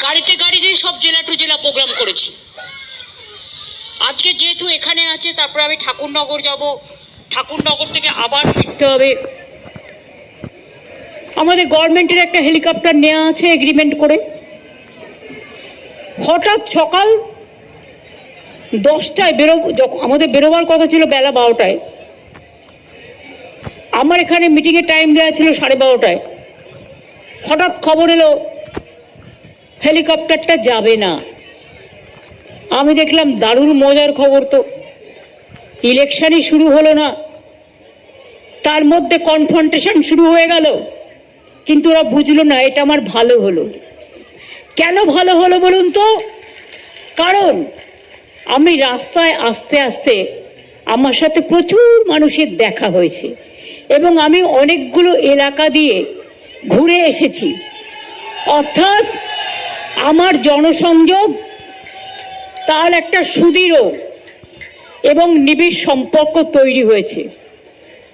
গাড়িতে গাড়িতে সব জেলা টু জেলা প্রোগ্রাম করেছি। আজকে যেহেতু এখানে আছে, তারপর আমি ঠাকুরনগর যাব। ঠাকুরনগর থেকে আবার ফিরতে হবে। আমাদের গভর্নমেন্টের একটা হেলিকপ্টার নেওয়া আছে এগ্রিমেন্ট করে। হঠাৎ সকাল দশটায় বেরো আমাদের বেরোবার কথা ছিল বেলা বারোটায়। আমার এখানে মিটিংয়ের টাইম দেওয়া ছিল সাড়ে বারোটায়। হঠাৎ খবর এলো হেলিকপ্টারটা যাবে না। আমি দেখলাম দারুণ মজার খবর তো। ইলেকশনই শুরু হলো না। তার মধ্যে কনফ্রন্টেশন শুরু হয়ে গেল। কিন্তু ওরা বুঝলো না, এটা আমার ভালো হলো। কেন ভালো হলো বলুন তো? কারণ আমি রাস্তায় আস্তে আস্তে আমার সাথে প্রচুর মানুষের দেখা হয়েছে এবং আমি অনেকগুলো এলাকা দিয়ে ঘুরে এসেছি। অর্থাৎ আমার জনসংযোগ, তার একটা সুদৃঢ় এবং নিবিড় সম্পর্ক তৈরি হয়েছে।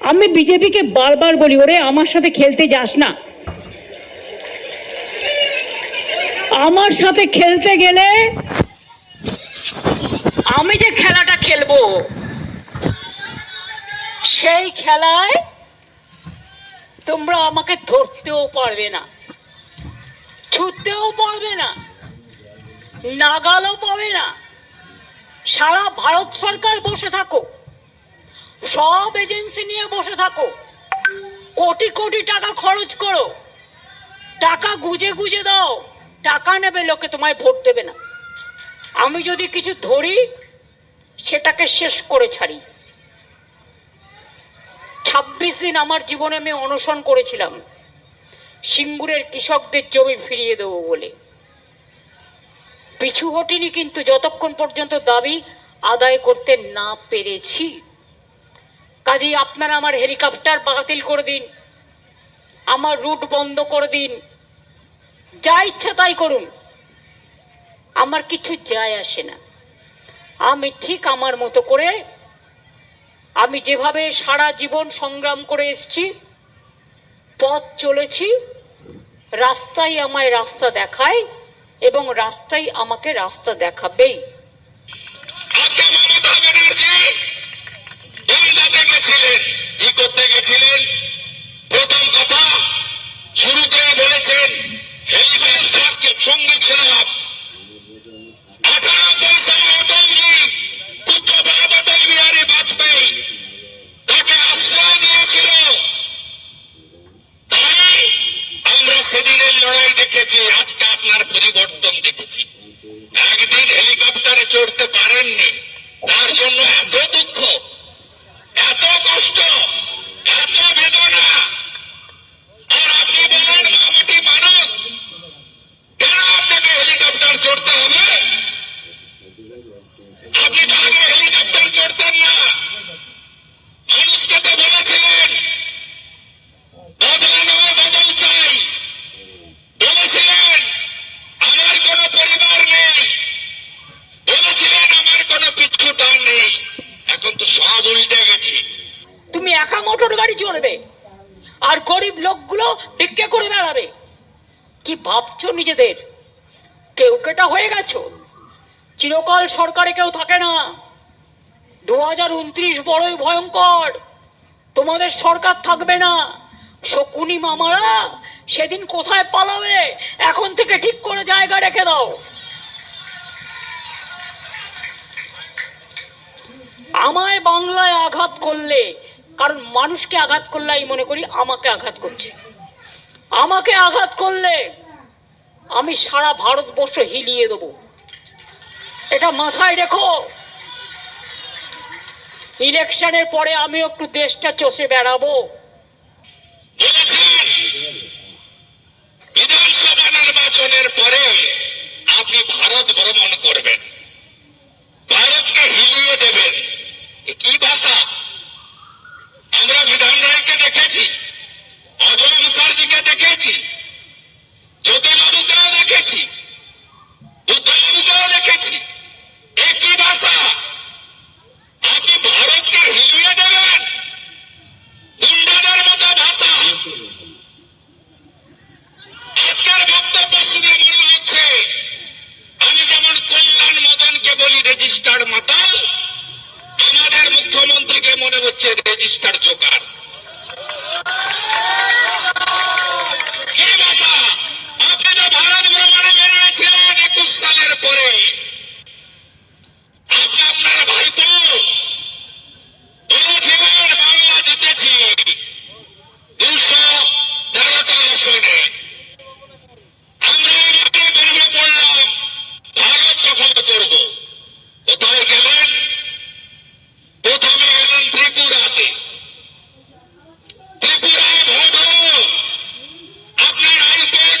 আমি বিজেপিকে বারবার বলি, ওরে, আমার সাথে খেলতে যাস না। আমার সাথে খেলতে গেলে আমি যে খেলাটা খেলব, সেই খেলায় তোমরা আমাকে ধরতেও পারবে না। ছুটতেও পারবে না, নাগালও পাবে না। সারা ভারত সরকার বসে থাকো, সব এজেন্সি নিয়ে বসে থাকো। কোটি কোটি টাকা খরচ করো, টাকা গুজে গুজে দাও, টাকা নেবে লোকে, তোমায় ভোট দেবে না। আমি যদি কিছু ধরি, সেটাকে শেষ করে ছাড়ি। ছাব্বিশ দিন আমার জীবনে আমি অনশন করেছিলাম। সিঙ্গুরের কৃষকদের জমি ফিরিয়ে দেবো বলে। পিছু হটিনি কিন্তু যতক্ষণ পর্যন্ত দাবি আদায় করতে না পেরেছি। কাজেই আপনারা আমার হেলিকপ্টার বাতিল করে দিন, আমার রুট বন্ধ করে দিন, যা ইচ্ছা তাই করুন। আমার কিছু যায় আসে না। আমি ঠিক আমার মতো করে আমি যেভাবে সারা জীবন সংগ্রাম করে এসেছি, পথ চলেছি রাস্তাই আমায় রাস্তা দেখায় এবং রাস্তাই আমাকে রাস্তা দেখাবেই। কি করতে গেছিলেন? প্রথম কথা, শুরুতে বলেছেন হেলিকপ্টার সঙ্গে ছিলাম। আঠারো পয়সা অটলজি পরিবর্তন দেখেছি। একদিন হেলিকপ্টারে চড়তে মোটর গাড়ি চলবে। আর গরিব লোকগুলো ভিক্ষে করে বেড়াবে। কি ভাবছ নিজেদের? কেউ কেটা হয়ে গেছো? চিরকাল সরকারে কেউ থাকে না। দু হাজার উনত্রিশ বড়ই ভয়ঙ্কর। তোমাদের সরকার থাকবে না। শকুনি মামারা সেদিন কোথায় পালাবে? এখন থেকে ঠিক করে জায়গা রেখে দাও। আমায় বাংলায় আঘাত করলে কারণ মানুষকে আঘাত করলে আমি মনে করি আমাকে আঘাত করছে। আমাকে আঘাত করলে আমি সারা ভারতবর্ষ হিলিয়ে দেবো। এটা মাথায় রেখো। ইলেকশনের পরে আমি একটু দেশটা চষে বেড়াবো। বিধানসভা নির্বাচনের পরে আপনি ভারত ভ্রমণ করবেন। ভারতকে হিলিয়ে দেবেন। কি ভাষা? দেখেছি। অজয় মুখার্জিকে দেখেছি। জ্যোতিবাবুকেও দেখেছি। বুদ্ধবাবুকেও দেখেছি। একই ভাষা আপনি ভারতকে হিলিয়ে দেবেন? গুন্ডাদের মতো ভাষা আজকের বক্তব্য শুনে মনে হচ্ছে, আমি যেমন কল্যাণ মদনকে বলি রেজিস্টার মাতাল, আমাদের মুখ্যমন্ত্রীকে মনে হচ্ছে রেজিস্টার জোকার। আপনি তো ভারত ভ্রমণে বেরিয়েছিলেন একুশ সালের পরে আপনি আপনার ভাইপো বলেছিলেন বাংলা জিতেছি দুশো তেরোটা আসনে আমরা এবারে বেরিয়ে পড়লাম ভারত দখল করব কোথায় গেলেন প্রথমে গেলেন ত্রিপুরাতে ত্রিপুরায় ভোট হলো আপনার আইপ্যাক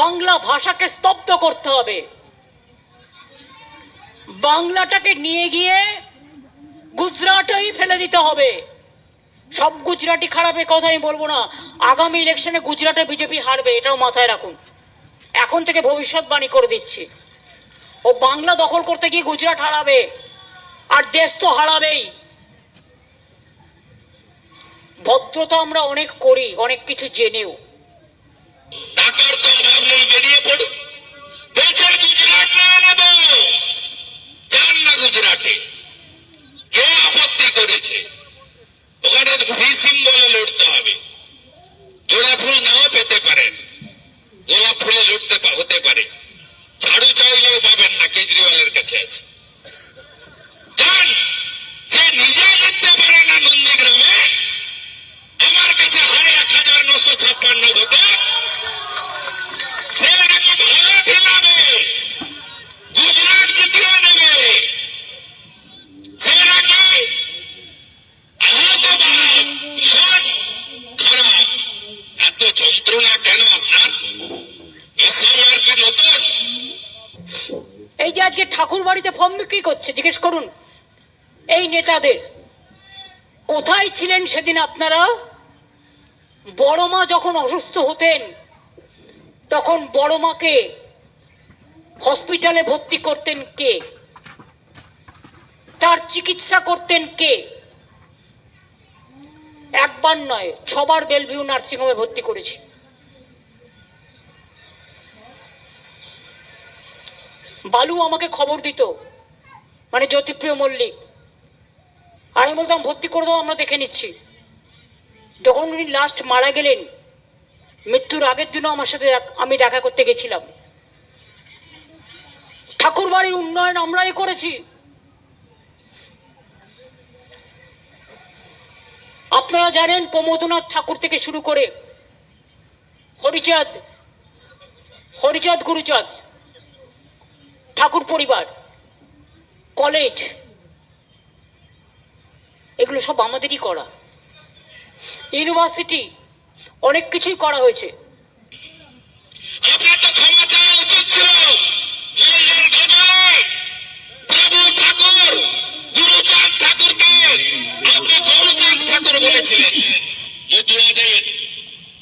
বাংলা ভাষাকে স্তব্ধ করতে হবে। বাংলাটাকে নিয়ে গিয়ে গুজরাটেই ফেলে দিতে হবে। সব গুজরাটি খারাপের কথা আমি বলব না। আগামী ইলেকশনে গুজরাটে বিজেপি হারবে, এটাও মাথায় রাখুন। এখন থেকে ভবিষ্যৎবাণী করে দিচ্ছি। ও বাংলা দখল করতে গিয়ে গুজরাট হারাবে, আর দেশ তো হারাবেই। ভদ্রতা আমরা অনেক করি, অনেক কিছু জেনেও। বলছেন গুজরাট না গুজরাটে। আপত্তি করেছে? ওখানে ভি সিম্বলে লড়তে হবে। জোড়া ফুল নাও পেতে পারেন। এই যে আজকে ঠাকুর বাড়িতে ফর্ম বিক্রি করছে, জিজ্ঞেস করুন। এই নেতাদের, কোথায় ছিলেন সেদিন আপনারা? বড় মা যখন অসুস্থ হতেন, তখন বড় মাকে হসপিটালে ভর্তি করতেন কে? তার চিকিৎসা করতেন কে? একবার নয়, ছবার বেলভিউ নার্সিংহোমে ভর্তি করেছি। বালু আমাকে খবর দিত মানে জ্যোতিপ্রিয় মল্লিক। আমি বলতাম, ভর্তি করে দাও, আমরা দেখে নিচ্ছি। যখন উনি লাস্ট মারা গেলেন, মৃত্যুর আগের দিনও আমার সাথে আমি দেখা করতে গেছিলাম। ঠাকুর বাড়ির উন্নয়ন আমরাই করেছি। আপনারা জানেন প্রমোদনাথ ঠাকুর থেকে শুরু করে হরিচাঁদ হরিচাঁদ গুরুচাঁদ, ঠাকুর পরিবার, কলেজ, এগুলো সব আমাদেরই করা। ইউনিভার্সিটি, অনেক কিছুই করা হয়েছে। আপনার তো ক্ষমা চাওয়া উচিত ছিল। ঠাকুরকে আপনি গৌরচাঁদ ঠাকুর বলেছিলেন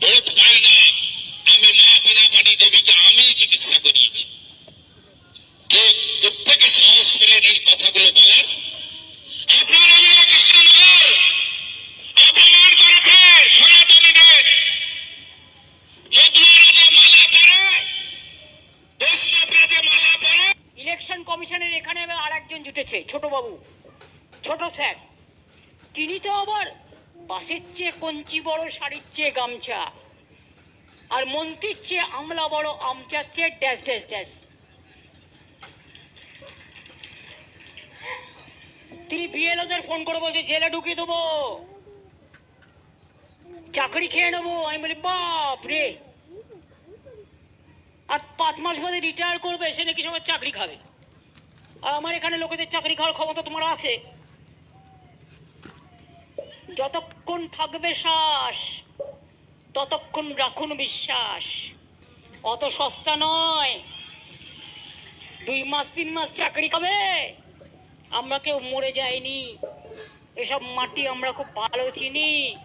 ভোট পাই না আমি মা বিনা পানি দেবীকে আমি চিকিৎসা করিয়েছি কে প্রত্যেকে সাহস পেলেন এই কথাগুলো বলার আপনার অভিনয় কৃষ্ণনগর অপমান করেছে সনাতনীদের যদুয়ারা যে মালা পরে বৈষ্ণবরা যে মালা পরে ইলেকশন কমিশনের এখানে আর একজন জুটেছে, ছোট বাবু, ছোট স্যার। তিনি তো আবার বাসের চেয়ে কঞ্চি বড়, শাড়ির চেয়ে গামছা, আর মন্ত্রীর চেয়ে আমলা বড়, আমচার চেয়ে ড্যাশ ড্যাশ ড্যাশ। তিনি বিএলওদের ফোন করে বলছে, জেলে ঢুকিয়ে দেবো। চাকরি খেয়ে নেব। আমি বলি, বাপ রে! আর পাঁচ মাস বাদে রিটায়ার করবে, সে নাকি সবাই চাকরি খাবে। আর আমার এখানে লোকেদের চাকরি খাওয়ার ক্ষমতা তোমার আছে। যতক্ষণ থাকবে শ্বাস, ততক্ষণ রাখুন বিশ্বাস। অত সস্তা নয়। দুই মাস, তিন মাস চাকরি খাবে। আমরা কেউ মরে যাইনি। এসব মাটি আমরা খুব ভালো চিনি।